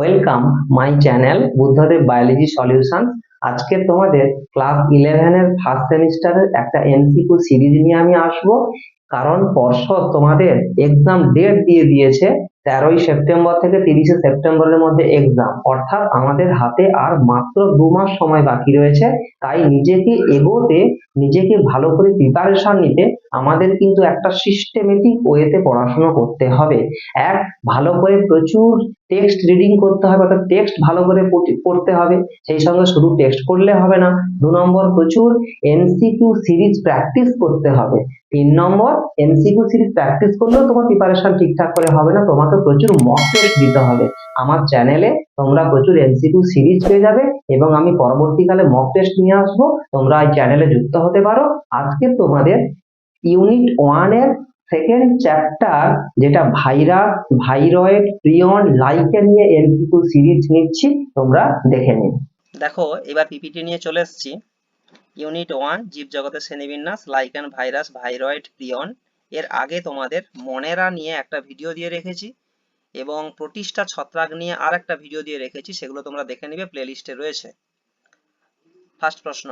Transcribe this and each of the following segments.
Welcome my channel Buddhadeb biology solution আজকে তোমাদের class ইলেভেনের ফার্স্ট সেমিস্টারের একটা এমসিকিউ সিরিজ নিয়ে আমি আসব। কারণ পর্ষদ তোমাদের এক্সাম ডেট দিয়ে দিয়েছে। তেরোই সেপ্টেম্বর থেকে তিরিশে সেপ্টেম্বরের মধ্যে এক্সাম অর্থাৎ আমাদের হাতে আর মাত্র দু মাস সময় বাকি রয়েছে, তাই নিজেকে এগোতে, নিজেকে ভালো করে প্রিপারেশন নিতে আমাদের কিন্তু একটা সিস্টেমেটিক ওয়েতে পড়াশোনা করতে হবে। এক, ভালো করে প্রচুর টেক্সট রিডিং করতে হবে, অর্থাৎ টেক্সট ভালো করে পড়তে- হবে, সেই সঙ্গে শুধু টেক্সট পড়লে হবে না, দু নম্বর প্রচুর এমসিকিউ সিরিজ প্র্যাকটিস করতে হবে। তিন নম্বর এমসিকিউ সিরিজ প্র্যাকটিস করলেও তোমার প্রিপারেশন ঠিকঠাক করে হবে না, তোমাকে প্রচুর মক টেস্ট দিতে হবে। আমার চ্যানেলে তোমরা প্রচুর এমসিকিউ সিরিজ পেয়ে যাবে এবং আমি পরবর্তীকালে মক টেস্ট নিয়ে আসব, তোমরা এই চ্যানেলে যুক্ত হতে পারো। আজকে তোমাদের ইউনিট ওয়ানের সেকেন্ড চ্যাপ্টার যেটা ভাইরাস ভাইরয়েড প্রিয়ন লাইকে নিয়ে এমসিকিউ সিরিজ নিচ্ছি, তোমরা দেখে নিন দেখো, এবার পিপিটি নিয়ে চলে এসেছি। ইউনিট ওয়ান জীবজগতের শ্রেণীবিন্যাস লাইকেন ভাইরাস ভাইরয়েড প্রিয়ন এর আগে তোমাদের মনেরা নিয়ে একটা ভিডিও দিয়ে রেখেছি এবং প্রতিষ্ঠা ছত্রাক নিয়ে আর একটা ভিডিও দিয়ে রেখেছি, সেগুলো তোমরা দেখে নিবে প্লেলিস্টে রয়েছে। ফার্স্ট প্রশ্ন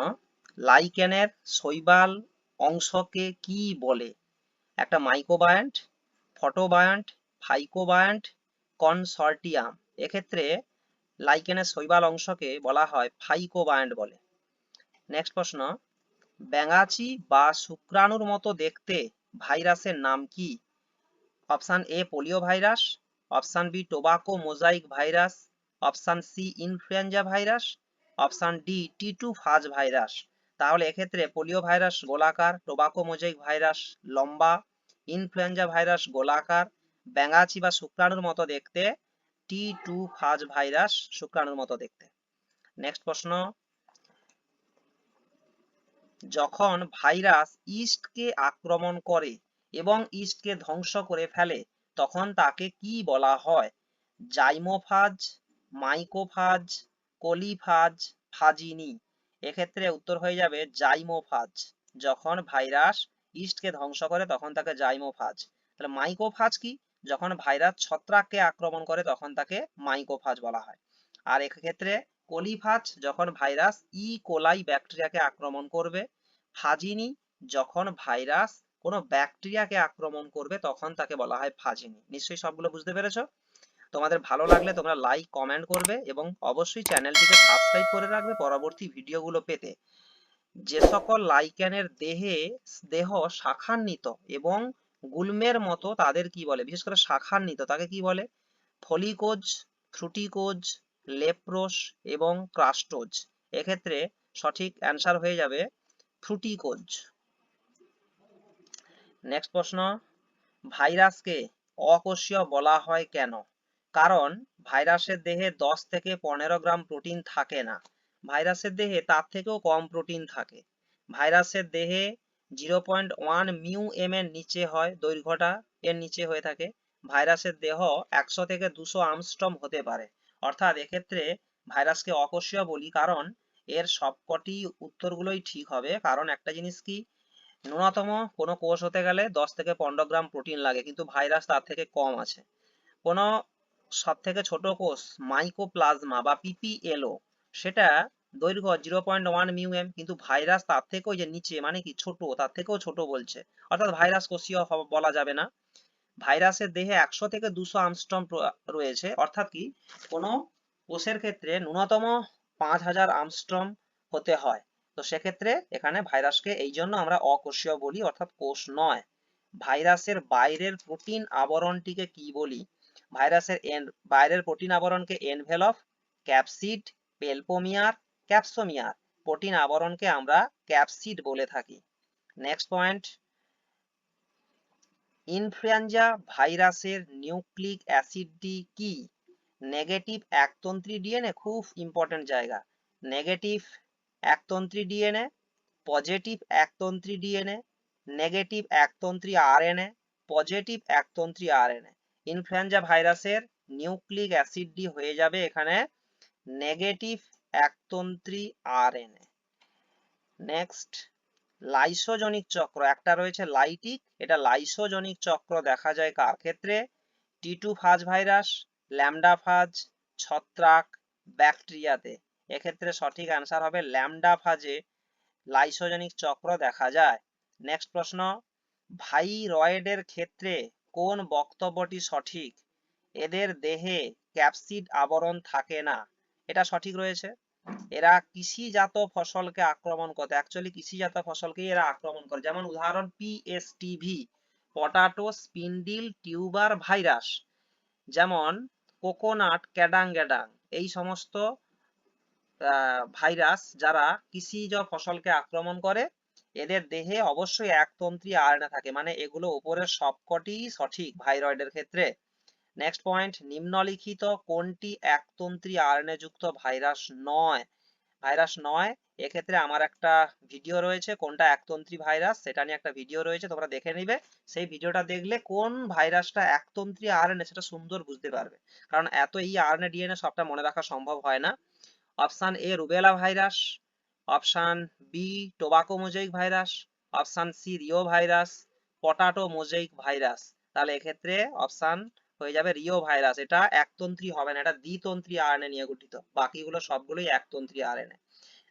লাইকেনের শৈবাল অংশকে কি বলে? একটা মাইক্রোবায়ান্ট ফটোবায়ান্ট ফাইকোবায়ান্ট কনসর্টিয়াম এক্ষেত্রে লাইকেনের শৈবাল অংশকে বলা হয় ফাইকোবায়ান্ট বলে। নেক্সট প্রশ্ন, ব্যাঙাচি বা শুক্রাণুর মতো দেখতে ভাইরাসের নাম কি? Option A, polio virus, option B, tobacco mosaic virus, option C, influenza virus, option D, T two phage virus. তাহলে এক্ষেত্রে পোলিও ভাইরাস গোলাকার, টোবাকো মোজাইক ভাইরাস লম্বা, ইনফ্লুয়েঞ্জা ভাইরাস গোলাকার, ব্যাঙাচি বা শুক্রাণুর মতো দেখতে, টি টু ফাজ ভাইরাস শুক্রাণুর মতো দেখতে। নেক্সট প্রশ্ন যখন ভাইরাস ইস্টকে আক্রমণ করে এবং ইস্টকে ধ্বংস করে ফেলে, তখন তাকে কি বলা হয়? জাইমোফাজ, মাইকোফাজ, কোলিফাজ, ফাজিনি। এক্ষেত্রে উত্তর হয়ে যাবে জাইমোফাজ। যখন ভাইরাস ইস্টকে ধ্বংস করে, তখন তাকে জাইমোফাজ। তাহলে মাইকোফাজ কি? যখন ভাইরাস ছত্রাককে আক্রমণ করে, তখন তাকে মাইকোফাজ বলা হয়। আর এক্ষেত্রে কোলিফাজ যখন ভাইরাস ই কোলাই ব্যাকটেরিয়াকে আক্রমণ করবে ফাজিনি যখন ভাইরাস কোনো ব্যাকটেরিয়াকে আক্রমণ করবে, তখন তাকে বলা হয় ফাজিনি নিশ্চয়ই সবগুলো বুঝতে পেরেছ? তোমাদের ভালো লাগলে তোমরা লাইক কমেন্ট করবে এবং অবশ্যই চ্যানেলটিকে সাবস্ক্রাইব করে রাখবে পরবর্তী ভিডিওগুলো পেতে। যে সকল লাইক্যানের দেহে, দেহ শাখান্বিত এবং গুল্মের মতো তাদের কি বলে? বিশেষ করে শাখান্বিত, তাকে কি বলে? ফলিকোজ ফ্রুটিকোজ লেপ্রোস এবং ক্রাস্টোজ। এক্ষেত্রে সঠিক অ্যান্সার হয়ে যাবে ফ্রুটিকোজ। নেক্সট প্রশ্ন, ভাইরাসকে অকোষীয় বলা হয় কেন? কারণ ভাইরাসের দেহে দশ থেকে পনেরো গ্রাম প্রোটিন থাকে না। ভাইরাসের দেহে তার থেকেও কম প্রোটিন থাকে। ভাইরাসের দেহে zero point one mu M এর নিচে হয়, দৈর্ঘ্যটা এর নিচে হয়ে থাকে। ভাইরাসের দেহ একশো থেকে দুশো আমস্টম হতে পারে। অর্থাৎ এক্ষেত্রে ভাইরাসকে অকোষীয় বলি, কারণ এর সবকটি উত্তরগুলোই ঠিক হবে। কারণ একটা জিনিস কি? ন্যূনতম কোনো কোষ হতে গেলে দশ থেকে পনেরো গ্রাম প্রোটিন লাগে, কিন্তু ভাইরাস তার থেকে কম আছে। কোনো সব থেকে ছোট কোষ মাইকোপ্লাজমা বা পিপিএলও সেটা দৈর্ঘ্য জিরো পয়েন্ট ওয়ান মিউএম কিন্তু ভাইরাস তার থেকেও যে নিচে মানে কি ছোট, তার থেকেও ছোট বলছে। অর্থাৎ ভাইরাস কোষীয় বলা যাবে না। ভাইরাসের দেহে একশো থেকে দুশো আমস্ট্রম রয়েছে। অর্থাৎ কি? কোনো কোষের ক্ষেত্রে ন্যূনতম পাঁচ হাজার আমস্ট্রম হতে হয়। তো সেক্ষেত্রে এখানে ভাইরাসকে এই জন্য আমরা অকোষীয় বলি, অর্থাৎ কোষ নয়। ভাইরাসের বাইরের প্রোটিন আবরণটিকে কি বলি? ভাইরাসের বাইরের protein আবরণকে envelope, capsid, peplomer, capsomere. Protein আবরণকে আমরা ক্যাপসিড বলে থাকি। Next point. ইনফ্লুয়েঞ্জা ভাইরাসের নিউক্লিক অ্যাসিডটি কি? নেগেটিভ একতন্ত্রী ডিএনএ খুব ইম্পর্টেন্ট জায়গা। নেগেটিভ একতন্ত্রী ডিএনএ, পজিটিভ একতন্ত্রী ডিএনএ, নেগেটিভ একতন্ত্রী আরএনএ, পজিটিভ একতন্ত্রী আরএনএ। ইনফ্লুয়েঞ্জা ভাইরাসের নিউক্লিক অ্যাসিডটি হয়ে যাবে এখানে নেগেটিভ একতন্ত্রী আরএনএ। নেক্সট। লাইসোজনিক চক্র, একটা রয়েছে লাইটিক, এটা লাইসোজনিক চক্র দেখা যায় কার ক্ষেত্রে? T two phage virus, lambda phage, ছত্রাক, ব্যাকটেরিয়াতে। এক্ষেত্রে সঠিক অ্যান্সার হবে ল্যামডা ফাজে লাইসোজেনিক চক্র দেখা যায়। নেক্সট প্রশ্ন, ভাইরয়েডের ক্ষেত্রে কোন বক্তব্যটি সঠিক? এদের দেহে ক্যাপসিড আবরণ থাকে না। এটা সঠিক রয়েছে? এরা কৃষিজাত ফসলকে আক্রমণ করে। অ্যাকচুয়ালি কৃষিজাত ফসলকে এরা আক্রমণ করে। যেমন উদাহরণ PSTV potato spindle tuber virus যেমন কোকোনাট ক্যাডাং গ্যাডাং এই সমস্ত ভাইরাস যারা কৃষিজ ফসলকে আক্রমণ করে, এদের দেহে অবশ্যই একতন্ত্রী আরএনএ থাকে। মানে এগুলো উপরের সবকটি সঠিক ভাইরয়েডের ক্ষেত্রে। নেক্সট পয়েন্ট নিম্নলিখিত কোনটি একতন্ত্রী আরএনএ যুক্ত ভাইরাস নয়? ভাইরাস নয়, এক্ষেত্রে আমার একটা ভিডিও রয়েছে কোনটা একতন্ত্রী ভাইরাস, সেটা নিয়ে একটা ভিডিও রয়েছে, তোমরা দেখে নিবে। সেই ভিডিওটা দেখলে কোন ভাইরাসটা একতন্ত্রী আরএনএ সেটা সুন্দর বুঝতে পারবে। কারণ এত এই আরএনএ ডিএনএ সবটা মনে রাখা সম্ভব হয় না। Option A rubella virus, option B tobacco mosaic virus, option C reovirus potato mosaic virus. তাহলে এক্ষেত্রে অপশন হয়ে যাবে রিও ভাইরাস। এটা একতন্ত্রী হবে না, এটা দ্বিতন্ত্রী আরএনএ নিয়ে গঠিত। বাকিগুলো সবগুলোই একতন্ত্রী আরএনএ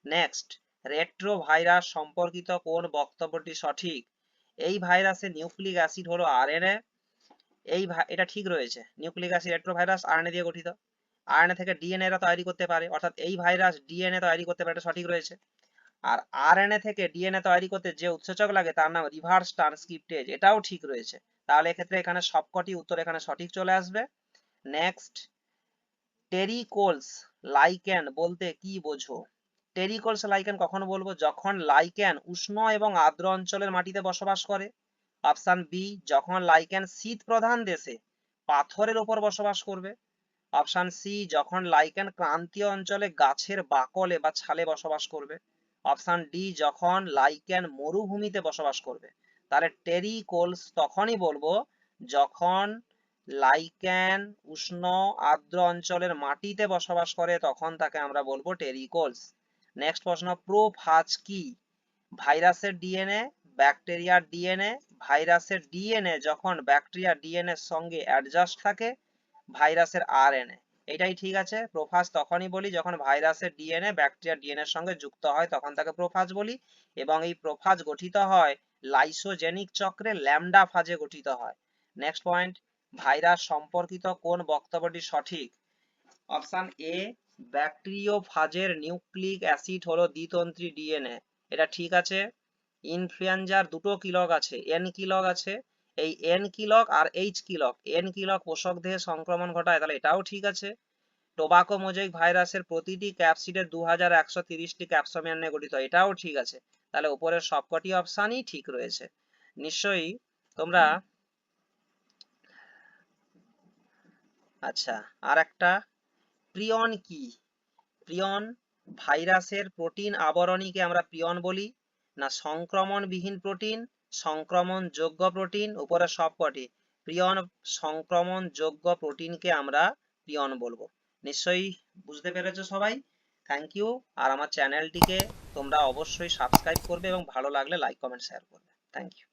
নেক্সট রেট্রো ভাইরাস সম্পর্কিত কোন বক্তব্যটি সঠিক? এই ভাইরাসের নিউক্লিক অ্যাসিড হলো আরএনএ এই এটা ঠিক রয়েছে। Nucleic acid retro virus RNA দিয়ে গঠিত। আরএনএ থেকে ডিএনএ রা তৈরি করতে পারে। অর্থাৎ এই ভাইরাস ডিএনএ তৈরি করতে পারে, এটা সঠিক রয়েছে। আর আরএনএ থেকে ডিএনএ তৈরি করতে যে উৎসেচক লাগে, তার নাম রিভার্স ট্রান্সক্রিপ্টেজ এটাও ঠিক রয়েছে। তাহলে এক্ষেত্রে এখানে সবকটি উত্তর এখানে সঠিক চলে আসবে। নেক্সট টেরিকোলস লাইকেন বলতে কি বোঝো? টেরিকোলস লাইকেন কখন বলব? যখন লাইকেন উষ্ণ এবং আর্দ্র অঞ্চলের মাটিতে বসবাস করে। অপশন বি যখন লাইকেন শীত প্রধান দেশে, পাথরের উপর বসবাস করবে। অপশন সি যখন লাইকেন ক্রান্তীয় অঞ্চলে গাছের বাকলে বা ছালে বসবাস করবে। অপশন ডি যখন লাইকেন মরুভূমিতে বসবাস করবে। তাহলে টেরিকোলস তখনই বলব, যখন লাইকেন উষ্ণ আর্দ্র অঞ্চলের মাটিতে বসবাস করে, তখন তাকে আমরা বলব টেরিকোলস নেক্সট প্রশ্ন প্রোফাজ কি? ভাইরাসের ডিএনএ, ব্যাকটেরিয়ার ডিএনএ, ভাইরাসের ডিএনএ, যখন ব্যাকটেরিয়ার ডিএনএ এর সঙ্গে অ্যাডজাস্ট থাকে, ভাইরাসের আরএনএ এটাই ঠিক আছে প্রোফাজ তখনই বলি, যখন ভাইরাসের ডিএনএ, ব্যাকটেরিয়ার ডিএনএ এর সঙ্গে যুক্ত হয়, তখন তাকে প্রোফাজ বলি। এবং এই প্রোফাজ গঠিত হয় লাইসোজেনিক চক্রে ল্যামডা ফাজে গঠিত হয়। নেক্সট পয়েন্ট ভাইরাস সম্পর্কিত কোন বক্তব্যটি সঠিক? অপশন এ ব্যাকটেরিওফাজের নিউক্লিক অ্যাসিড হলো দ্বিতন্ত্রী ডিএনএ এটা ঠিক আছে? ইনফ্লুয়েঞ্জার দুটো কিলক আছে। এন কিলক আছে। এই এন কিলক আর এইচ কিলক এন কিলক পোষক দেহে সংক্রমণ ঘটায়, তাহলে এটাও ঠিক আছে। টোবাকো মোজাইক ভাইরাসের প্রতিটি ক্যাপসিডের দু হাজার একশো তিরিশটি ক্যাপসোমিয়ান নিয়ে গঠিত, এটাও ঠিক আছে। তাহলে উপরের সবকটি অপশনই ঠিক রয়েছে। নিশ্চয়ই তোমরা আচ্ছা আর একটা প্রিয়ন কি? প্রিয়ন ভাইরাসের প্রোটিন আবরণীকে আমরা প্রিয়ন বলি, না সংক্রমণবিহীন প্রোটিন সংক্রমণ যোগ্য প্রোটিন উপরে সবকটি। প্রিয়ন সংক্রমণ যোগ্য প্রোটিনকে আমরা প্রিয়ন বলব। নিশ্চয়ই বুঝতে পেরেছ সবাই। থ্যাংক ইউ আর আমার চ্যানেলটিকে তোমরা অবশ্যই সাবস্ক্রাইব করবে এবং ভালো লাগলে লাইক কমেন্ট শেয়ার করবে। Thank you